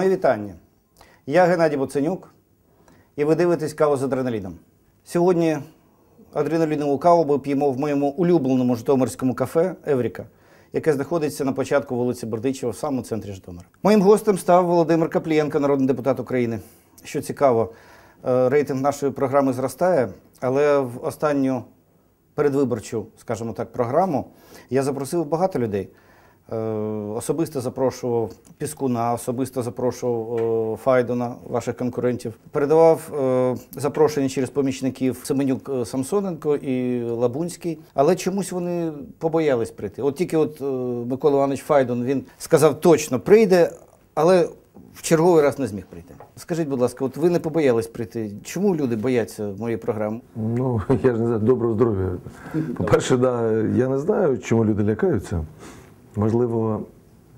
Мої вітання. Я Геннадій Буценюк, і ви дивитесь каву з адреналіном. Сьогодні адреналінову каву ми п'ємо в моєму улюбленому житомирському кафе Евріка, яке знаходиться на початку вулиці Бердичева в самому центрі Житомира. Моїм гостем став Володимир Каплієнко, народний депутат України. Що цікаво, е, рейтинг нашої програми зростає, але в останню передвиборчу, скажімо так, програму я запросив багато людей. Е, Особисто запрошував Піскуна, особисто запрошував е, Файдона, ваших конкурентів. Передавав е, запрошення через помічників Семенюк Самсоненко і Лабунський. Але чомусь вони побоялись прийти. От тільки от Микола Іванович Файдон він сказав, точно прийде, але в черговий раз не зміг прийти. Скажіть, будь ласка, от ви не побоялись прийти? Чому люди бояться моєї програми? Ну, я ж не знаю, доброго здоров'я. По-перше, да, я не знаю, чому люди лякаються. Можливо,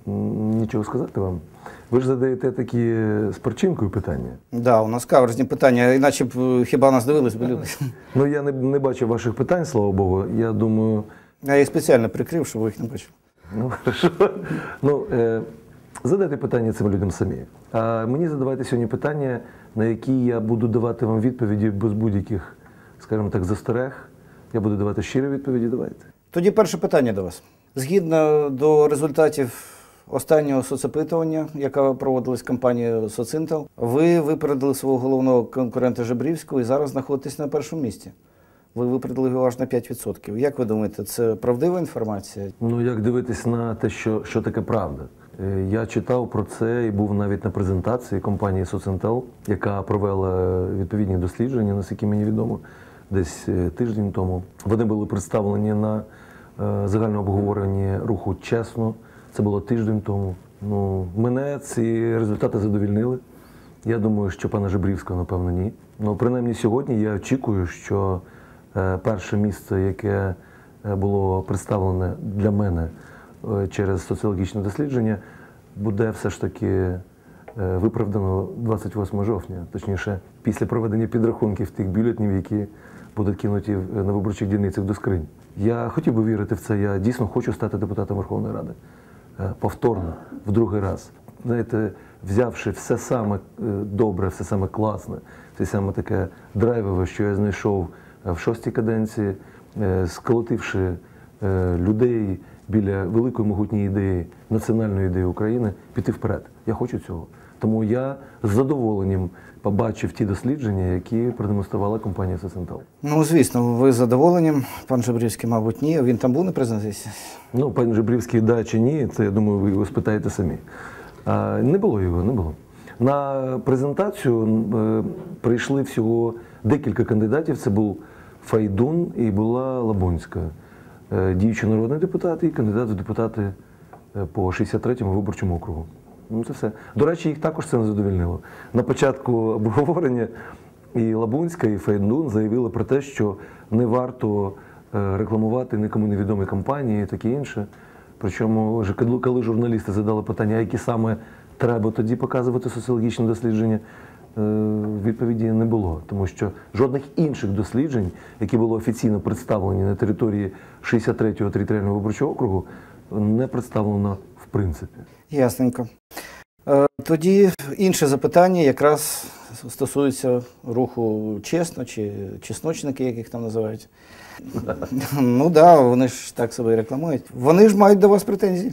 нічого сказати вам. Ви ж задаєте такі з причинкою питання. Да, у нас каверзні питання, іначе б е, хіба нас дивились би люди. Ну, я не, не бачив ваших питань, слава Богу. Я думаю, Я їх спеціально прикрив, щоб ви їх не бачили. ну, хорошо. Ну, е, задайте питання цим людям самі. А мені задавайте сьогодні питання, на які я буду давати вам відповіді без будь-яких, скажімо так, застерег. Я буду давати щирі відповіді. Давайте. Тоді перше питання до вас. Згідно до результатів останнього соцопитування, яка проводилась компанією Социнтел, ви випередили свого головного конкурента Жебрівського і зараз знаходитесь на першому місці. Ви випередили його аж на 5%. Як ви думаєте, це правдива інформація? Ну, як дивитись на те, що, що таке правда? Е, Я читав про це і був навіть на презентації компанії Социнтел, яка провела відповідні дослідження, наскільки мені відомо, десь е, тиждень тому. Вони були представлені на е, загальному обговоренні руху чесно. Це було тиждень тому. Ну, мене ці результати задовільнили. Я думаю, що пана Жебрівського, напевно, ні. Ну, принаймні сьогодні я очікую, що е, перше місце, яке е, було представлене для мене через соціологічне дослідження, буде все ж таки виправдано 28 жовтня, точніше, після проведення підрахунків тих бюлетнів, які будуть кинуті на виборчих дільницях до скринь. Я хотів би вірити в це. Я дійсно хочу стати депутатом Верховної Ради. Е, Повторно, в другий раз. Знаєте, взявши все саме е, добре, все саме класне, все саме таке драйвове, що я знайшов е, в шостій каденції, сколотивши людей біля великої могутньої ідеї, національної ідеї України, піти вперед. Я хочу цього. Тому я з задоволенням побачив ті дослідження, які продемонструвала компанія Сесентал. Ну, звісно, ви з задоволенням. Пан Жебрівський, мабуть, ні. Він там був на презентації? Ну, пан Жебрівський, да чи ні, це я думаю, ви його спитаєте самі. А, не було його, не було. На презентацію е, прийшли всього декілька кандидатів. Це був Файдун і була Лабунська, е, діючий народний депутат і кандидат в депутати е, по 63-му виборчому округу. Ну, це все. До речі, їх також це не задовільнило. На початку обговорення і Лабунська, і Фейдун заявили про те, що не варто е, рекламувати нікому невідомі компанії і таке інше. Причому, коли- журналісти задали питання, які саме треба тоді показувати соціологічні дослідження, е, відповіді не було, тому що жодних інших досліджень, які були офіційно представлені на території 63-го територіального виборчого округу, не представлено в принципі. Ясненько. Е, Тоді інше запитання якраз стосується руху чесно чи чесночники, як їх там називають. Ну так, да, вони ж так себе і рекламують. Вони ж мають до вас претензії.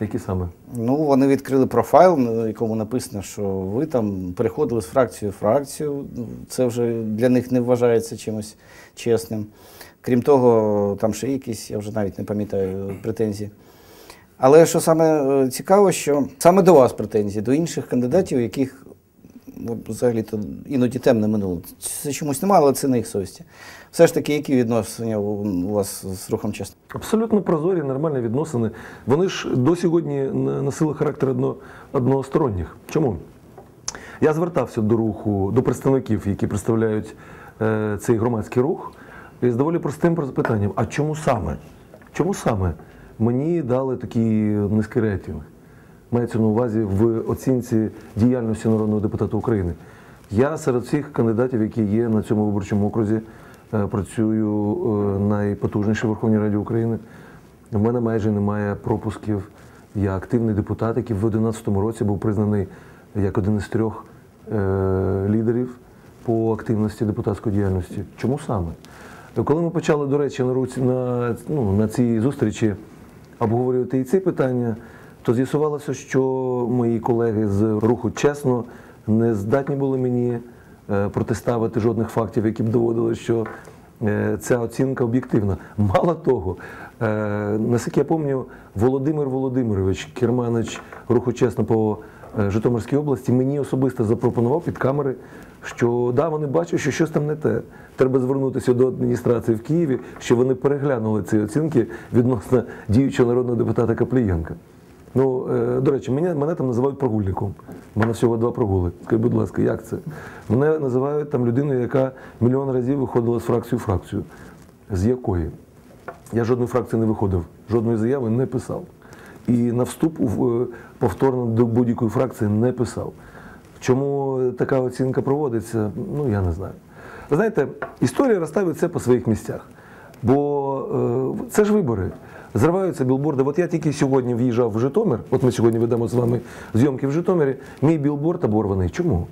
Які саме? Ну, вони відкрили профайл, на якому написано, що ви там переходили з фракції в фракцію. Це вже для них не вважається чимось чесним. Крім того, там ще якісь, я вже навіть не пам'ятаю, претензії. Але що саме е, цікаво, що саме до вас претензії, до інших кандидатів, яких ну, взагалі-то іноді темне минуло. Це чомусь немає, але це на їх совісті. Все ж таки, які відносини у вас з рухом чесно? Абсолютно прозорі, нормальні відносини. Вони ж до сьогодні носили характер одно, односторонніх. Чому? Я звертався до руху, до представників, які представляють е, цей громадський рух, з доволі простим питанням: а чому саме? Чому саме мені дали такий низький рейтинг? Мається на увазі в оцінці діяльності народного депутата України. Я серед всіх кандидатів, які є на цьому виборчому окрузі, е, працюю е, найпотужнішій Верховній Раді України. В мене майже немає пропусків. Я активний депутат, який в 2011 році був признаний як один із трьох е, лідерів по активності депутатської діяльності. Чому саме? Коли ми почали, до речі, на, руці, на, ну, на цій зустрічі обговорювати і ці питання, то з'ясувалося, що мої колеги з руху чесно не здатні були мені е, протиставити жодних фактів, які б доводили, що е, ця оцінка об'єктивна. Мало того, е, наскільки я пам'ятаю, Володимир Володимирович, керманич руху чесно по Житомирській області, мені особисто запропонував під камери, що да, вони бачать, що щось там не те. Треба звернутися до адміністрації в Києві, щоб вони переглянули ці оцінки відносно діючого народного депутата Каплієнка. Ну, е, до речі, мене, мене там називають прогульником. У мене всього два прогули. Скажіть, будь ласка, як це? Мене називають там людиною, яка мільйон разів виходила з фракції в фракцію. З якої? Я жодної фракції не виходив, жодної заяви не писав. І на вступ е, повторно до будь-якої фракції не писав. Чому така оцінка проводиться, ну я не знаю. Знаєте, історія розставить це по своїх місцях. Бо е, це ж вибори. Зриваються білборди. От я тільки сьогодні в'їжджав в Житомир, от ми сьогодні ведемо з вами зйомки в Житомирі. Мій білборд оборваний. Чому?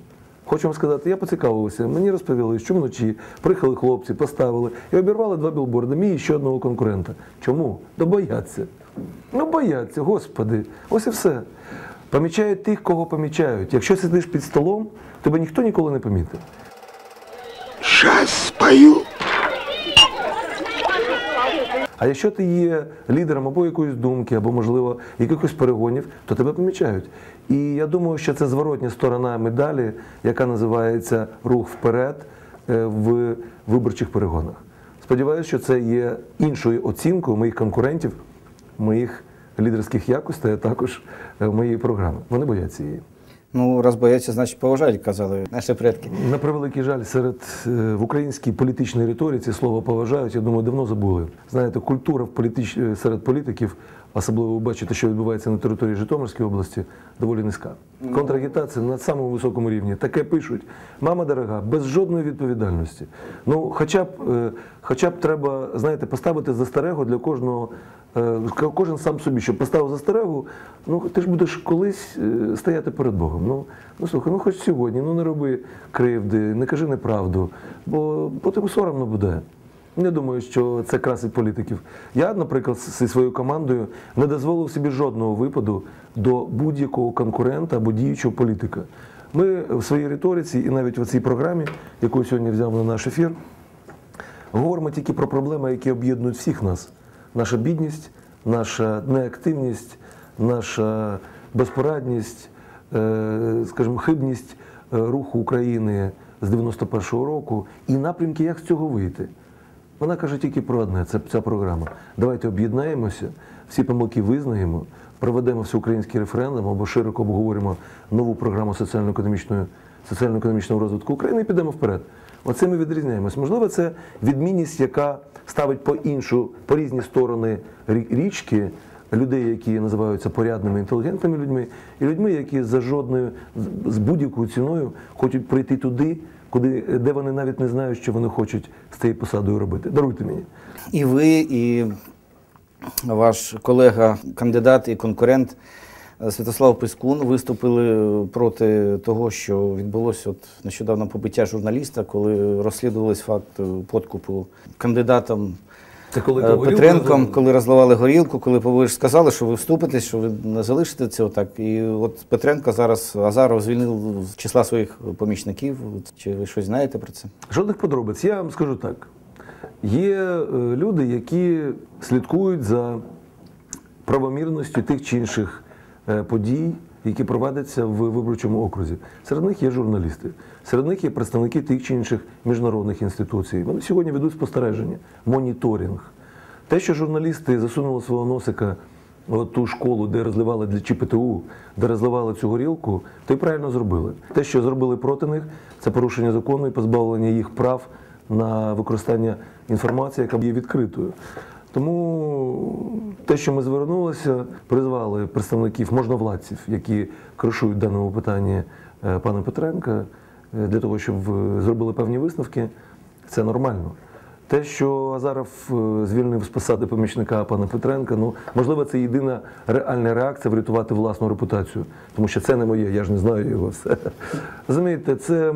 Хочу вам сказати, я поцікавився, мені розповіли, що вночі приїхали хлопці, поставили і обірвали два білборди, мій і ще одного конкурента. Чому? Да бояться. Ну бояться, господи, ось і все. Помічають тих, кого помічають. Якщо сидиш під столом, тебе ніхто ніколи не помітить. Сейчас спою. А якщо ти є лідером або якоїсь думки, або, можливо, якихось перегонів, то тебе помічають. І я думаю, що це зворотня сторона медалі, яка називається рух вперед е, в виборчих перегонах. Сподіваюся, що це є іншою оцінкою моїх конкурентів, моїх лідерських якостей, а також е, моєї програми. Вони бояться її. Ну, раз бояться, значить поважають, казали наші предки. На превеликий жаль, серед е, в українській політичній риториці слово поважають, я думаю, давно забули. Знаєте, культура в політич... е, серед політиків, особливо бачите, що відбувається на території Житомирської області, доволі низька. Контрагітація на самому високому рівні. Таке пишуть. Мама дорога, без жодної відповідальності. Ну, хоча б, е, хоча б треба, знаєте, поставити застерегу для кожного. е, Кожен сам собі, щоб поставив застерегу, ну ти ж будеш колись е, стояти перед Богом. Ну, ну слухай, ну хоч сьогодні, ну не роби кривди, не кажи неправду, бо потім соромно буде. Не думаю, що це красить політиків. Я, наприклад, зі своєю командою не дозволив собі жодного випаду до будь-якого конкурента або діючого політика. Ми в своїй риториці і навіть в цій програмі, яку сьогодні взяв на наш ефір, говоримо тільки про проблеми, які об'єднують всіх нас: наша бідність, наша неактивність, наша безпорадність, е, скажімо, хибність е, руху України з 91-го року і напрямки, як з цього вийти. Вона каже тільки про одне, це ця програма. Давайте об'єднаємося, всі помилки визнаємо, проведемо всеукраїнський референдум або широко обговоримо нову програму соціально-економічної соціально-економічного розвитку України і підемо вперед. Оце ми відрізняємось. Можливо, це відмінність, яка ставить по іншу, по різні сторони рі- річки людей, які називаються порядними інтелігентними людьми, і людьми, які за жодною з будь-якою ціною хочуть прийти туди, куди де вони навіть не знають, що вони хочуть з цією посадою робити. Даруйте мені. І ви, і ваш колега, кандидат і конкурент е, Святослав Пискун виступили проти того, що відбулося от нещодавно побиття журналіста, коли розслідувались факт е, подкупу кандидатом Це коли е, Петренком, коли розливали горілку, коли ви ж сказали, що ви вступитесь, що ви не залишите цього так. І от Петренко зараз Азаров звільнив з числа своїх помічників. Чи ви щось знаєте про це? Жодних подробиць. Я вам скажу так. Є е, люди, які слідкують за правомірністю тих чи інших е, подій, які проводяться в виборчому окрузі. Серед них є журналісти, серед них є представники тих чи інших міжнародних інституцій. Вони сьогодні ведуть спостереження, моніторинг. Те, що журналісти засунули свого носика в ту школу, де розливали для ЧПТУ, де розливали цю горілку, то й правильно зробили. Те, що зробили проти них, це порушення закону і позбавлення їх прав на використання інформації, яка є відкритою. Тому те, що ми звернулися, призвали представників можновладців, які кришують в даному питанні е, пана Петренка, для того, щоб е, зробили певні висновки, це нормально. Те, що Азаров е, звільнив з посади помічника пана Петренка, ну можливо, це єдина реальна реакція врятувати власну репутацію, тому що це не моє, я ж не знаю його все. Розумієте, це,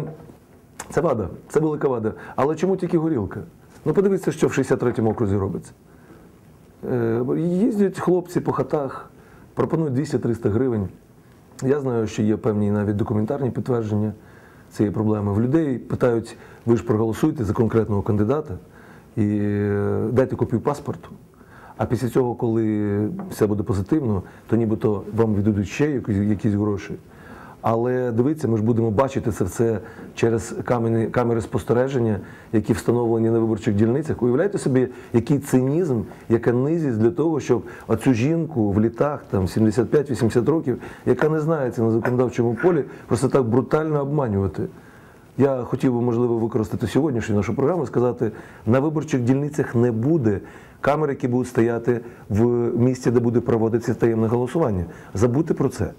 це вада, це велика вада. Але чому тільки горілка? Ну подивіться, що в 63-му окрузі робиться. Е, Їздять хлопці по хатах, пропонують 200-300 гривень. Я знаю, що є певні навіть документарні підтвердження цієї проблеми. В людей питають, ви ж проголосуєте за конкретного кандидата і е, дайте копію паспорту. А після цього, коли все буде позитивно, то нібито вам віддадуть ще якісь, якісь гроші. Але дивіться, ми ж будемо бачити це все через камери, камери спостереження, які встановлені на виборчих дільницях. Уявляєте собі, який цинізм, яка низість для того, щоб оцю жінку в літах там 75-80 років, яка не знається на законодавчому полі, просто так брутально обманювати. Я хотів би, можливо, використати сьогоднішню нашу програму і сказати, на виборчих дільницях не буде камер, які будуть стояти в місці, де буде проводитися таємне голосування. Забудьте про це.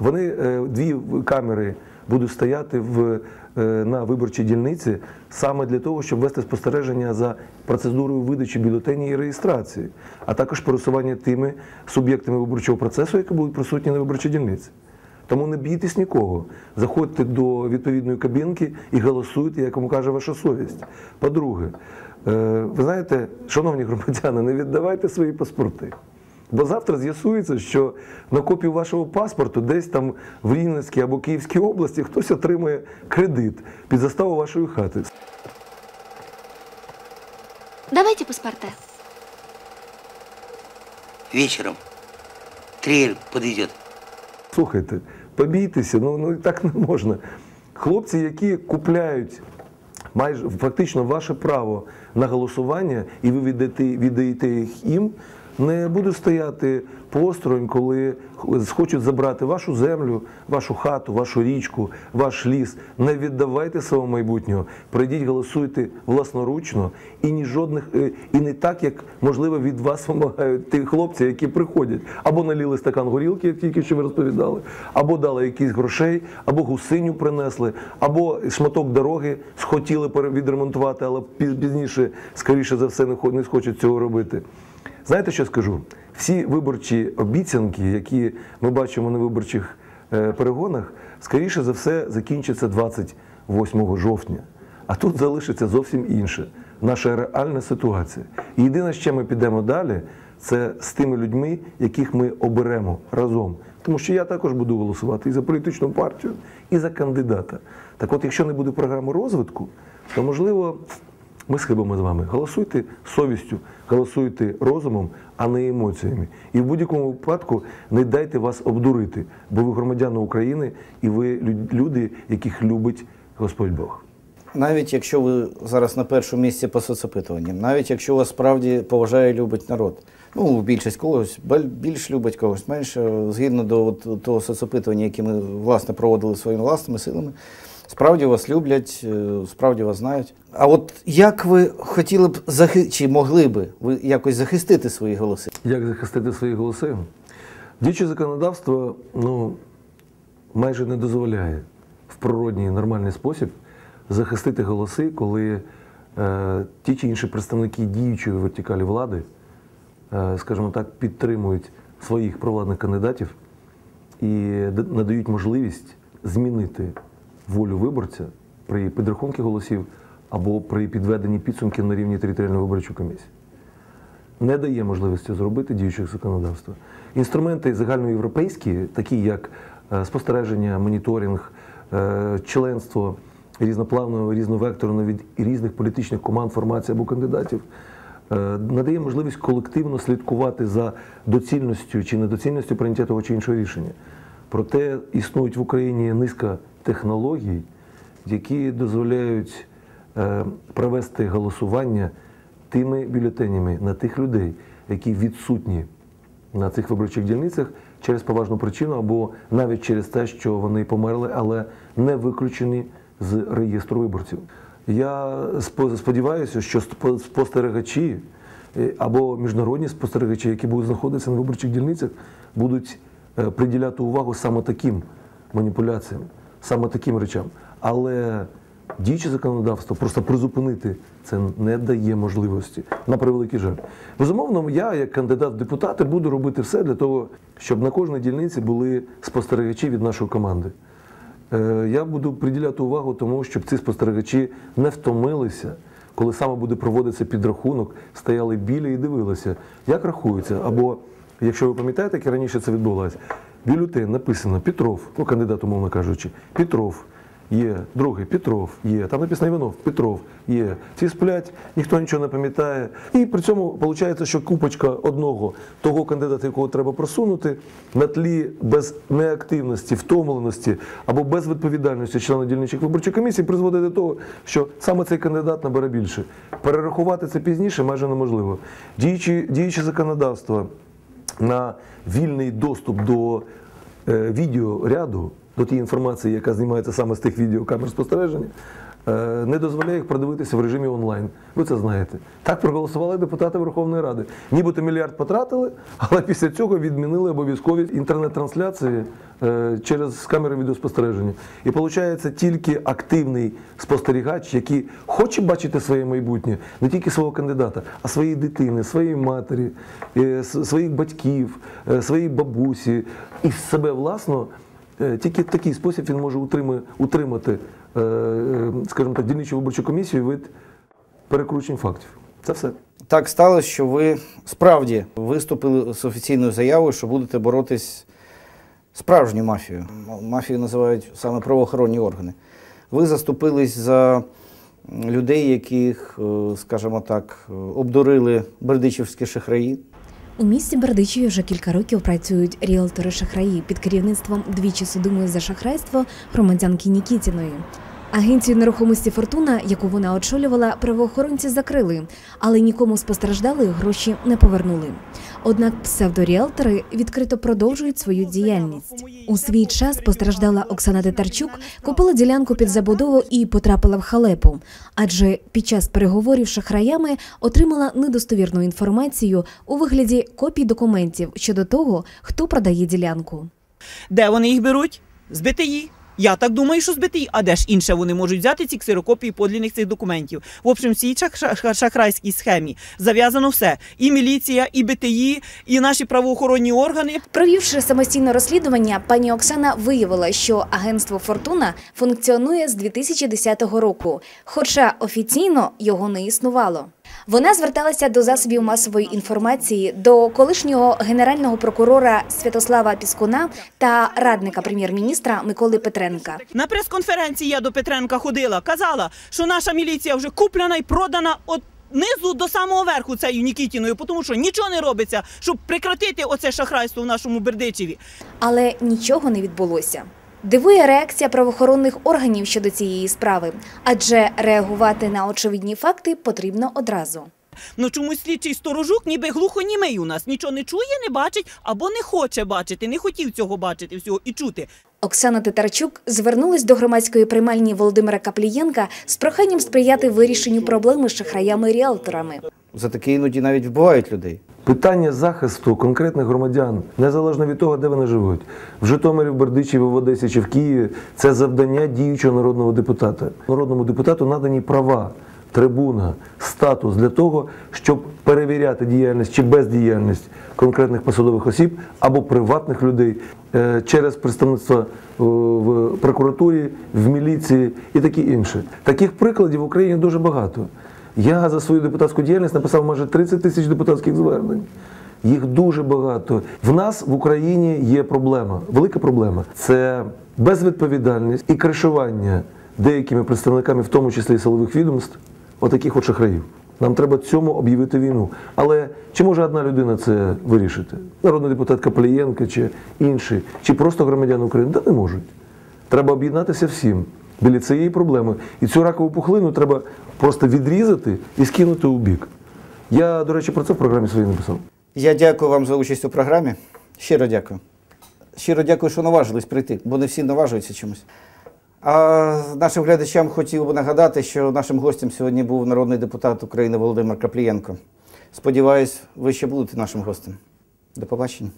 Вони е, дві камери будуть стояти в, е, на виборчій дільниці саме для того, щоб вести спостереження за процедурою видачі бюлетені і реєстрації, а також пересування тими суб'єктами виборчого процесу, які будуть присутні на виборчій дільниці. Тому не бійтесь нікого. Заходьте до відповідної кабінки і голосуйте, як вам каже ваша совість. По-друге, е, ви знаєте, шановні громадяни, не віддавайте свої паспорти. Бо завтра з'ясується, що на копію вашого паспорту десь там в Рівненській або Київській області хтось отримує кредит під заставу вашої хати. Давайте паспорта. Вечером. Триер подойдет. Слухайте, побійтеся, ну, ну так не можна. Хлопці, які купляють майже фактично ваше право на голосування, і ви віддаєте, віддаєте їх їм, не будуть стояти посторонь, коли хочуть забрати вашу землю, вашу хату, вашу річку, ваш ліс. Не віддавайте свого майбутнього. Прийдіть, голосуйте власноручно і ні жодних, е, і не так, як можливо від вас вимагають ті хлопці, які приходять. Або наліли стакан горілки, як тільки що ви розповідали, або дали якісь грошей, або гусиню принесли, або шматок дороги схотіли відремонтувати, але пізніше, скоріше за все, не хо- не схочуть цього робити. Знаєте, що скажу? Всі виборчі обіцянки, які ми бачимо на виборчих е, перегонах, скоріше за все закінчаться 28 жовтня. А тут залишиться зовсім інше наша реальна ситуація. І єдине, з чим ми підемо далі, це з тими людьми, яких ми оберемо разом. Тому що я також буду голосувати і за політичну партію, і за кандидата. Так от, якщо не буде програми розвитку, то можливо ми схибимо з вами. Голосуйте совістю, голосуйте розумом, а не емоціями. І в будь-якому випадку не дайте вас обдурити, бо ви громадяни України і ви люди, яких любить Господь Бог. Навіть якщо ви зараз на першому місці по соцопитуванням, навіть якщо вас справді поважає і любить народ, ну більшість когось більш любить когось менше, згідно до того соцопитування, яке ми власне проводили своїми власними силами, справді вас люблять, е, справді вас знають. А от як ви хотіли б захи... чи могли би ви якось захистити свої голоси? Як захистити свої голоси? Діюче законодавство ну, майже не дозволяє в природній нормальний спосіб захистити голоси, коли е, ті чи інші представники діючої вертикалі влади, е, скажімо так, підтримують своїх провладних кандидатів і надають можливість змінити волю виборця при підрахунку голосів або при підведенні підсумків на рівні територіальної виборчої комісії не дає можливості зробити діючих законодавства. Інструменти загальноєвропейські, такі як е, спостереження, моніторинг, е, членство різноплавного, різновекторного від різних політичних команд, формацій або кандидатів, е, надає можливість колективно слідкувати за доцільністю чи недоцільністю прийняття того чи іншого рішення. Проте існують в Україні низка технологій, які дозволяють е, провести голосування тими бюлетенями на тих людей, які відсутні на цих виборчих дільницях через поважну причину або навіть через те, що вони померли, але не виключені з реєстру виборців. Я спо- сподіваюся, що спо- спостерігачі е, або міжнародні спостерігачі, які будуть знаходитися на виборчих дільницях, будуть приділяти увагу саме таким маніпуляціям, саме таким речам. Але діюче законодавство просто призупинити це не дає можливості на превеликий жаль. Безумовно, я, як кандидат в депутати, буду робити все для того, щоб на кожній дільниці були спостерігачі від нашої команди. Е, Я буду приділяти увагу тому, щоб ці спостерігачі не втомилися, коли саме буде проводитися підрахунок, стояли біля і дивилися, як рахується. Або, якщо ви пам'ятаєте, як раніше це відбулося, бюлетень написано Петров, ну кандидат, умовно кажучи, Петров. Є, другий Петров, є, там написано Іванов, Петров, є. Ці сплять, ніхто нічого не пам'ятає. І при цьому виходить, що купочка одного того кандидата, якого треба просунути, на тлі без неактивності, втомленості або безвідповідальності члена дільничих виборчих комісій призводить до того, що саме цей кандидат набере більше. Перерахувати це пізніше майже неможливо. Діючі, діюче законодавство на вільний доступ до е, відеоряду, до тієї інформації, яка знімається саме з тих відеокамер спостереження, не дозволяє їх продивитися в режимі онлайн. Ви це знаєте. Так проголосували депутати Верховної Ради. Нібито мільярд потратили, але після цього відмінили обов'язкові інтернет-трансляції е, через камери відеоспостереження. І виходить тільки активний спостерігач, який хоче бачити своє майбутнє, не тільки свого кандидата, а своєї дитини, своєї матері, е, своїх батьків, е, своєї бабусі і себе власно. Е, Тільки в такий спосіб він може утримати, е, е, скажімо так, дільничу виборчу комісію від перекручень фактів. Це все. Так сталося, що ви справді виступили з офіційною заявою, що будете боротись з справжньою мафією. Мафію називають саме правоохоронні органи. Ви заступились за людей, яких, е, скажімо так, е, обдурили бердичівські шахраї. У місті Бердичеві вже кілька років працюють ріелтори-шахраї під керівництвом двічі судимої за шахрайство громадянки Нікітіної. Агенцію нерухомості Фортуна, яку вона очолювала, правоохоронці закрили, але нікому з постраждалих гроші не повернули. Однак псевдоріелтори відкрито продовжують свою діяльність. У свій час постраждала Оксана Титарчук, купила ділянку під забудову і потрапила в халепу. Адже під час переговорів з шахраями отримала недостовірну інформацію у вигляді копій документів щодо того, хто продає ділянку. Де вони їх беруть? З БТІ. Я так думаю, що з БТІ. А де ж інше вони можуть взяти ці ксерокопії подлінних цих документів? В общем, в цій шах- шах- шахрайській схемі зав'язано все: і міліція, і БТІ, і наші правоохоронні органи. Провівши самостійне розслідування, пані Оксана виявила, що агентство Фортуна функціонує з 2010 року, хоча офіційно його не існувало. Вона зверталася до засобів масової інформації, до колишнього генерального прокурора Святослава Піскуна та радника прем'єр-міністра Миколи Петренка. На прес-конференції я до Петренка ходила, казала, що наша міліція вже куплена і продана от. Низу до самого верху цією Нікітіною, тому що нічого не робиться, щоб прекратити оце шахрайство в нашому Бердичеві. Але нічого не відбулося. Дивує реакція правоохоронних органів щодо цієї справи, адже реагувати на очевидні факти потрібно одразу. Ну чомусь слідчий сторожук ніби глухонімий у нас. Нічого не чує, не бачить або не хоче бачити, не хотів цього бачити всього і чути. Оксана Титарчук звернулась до громадської приймальні Володимира Каплієнка з проханням сприяти вирішенню проблеми з шахраями-ріелторами. За таке іноді навіть вбивають людей. Питання захисту конкретних громадян, незалежно від того, де вони живуть, в Житомирі, в Бердичеві, в Одесі чи в Києві, це завдання діючого народного депутата. Народному депутату надані права, трибуна, статус для того, щоб перевіряти діяльність чи бездіяльність конкретних посадових осіб або приватних людей е, через представництво в прокуратурі, в міліції і таке інше. Таких прикладів в Україні дуже багато. Я за свою депутатську діяльність написав майже 30 тисяч депутатських звернень. Їх дуже багато. В нас в Україні є проблема, велика проблема. Це безвідповідальність і кришування деякими представниками, в тому числі і силових відомств, отаких от шахраїв. Нам треба цьому об'явити війну. Але чи може одна людина це вирішити? Народний депутат Каплієнко чи інший, чи просто громадяни України? Та не можуть. Треба об'єднатися всім біля цієї проблеми. І цю ракову пухлину треба просто відрізати і скинути у бік. Я, до речі, про це в програмі своїй написав. Я дякую вам за участь у програмі. Щиро дякую. Щиро дякую, що наважились прийти, бо не всі наважуються чомусь. А нашим глядачам хотів би нагадати, що нашим гостем сьогодні був народний депутат України Володимир Краплієнко. Сподіваюсь, ви ще будете нашим гостем. До побачення.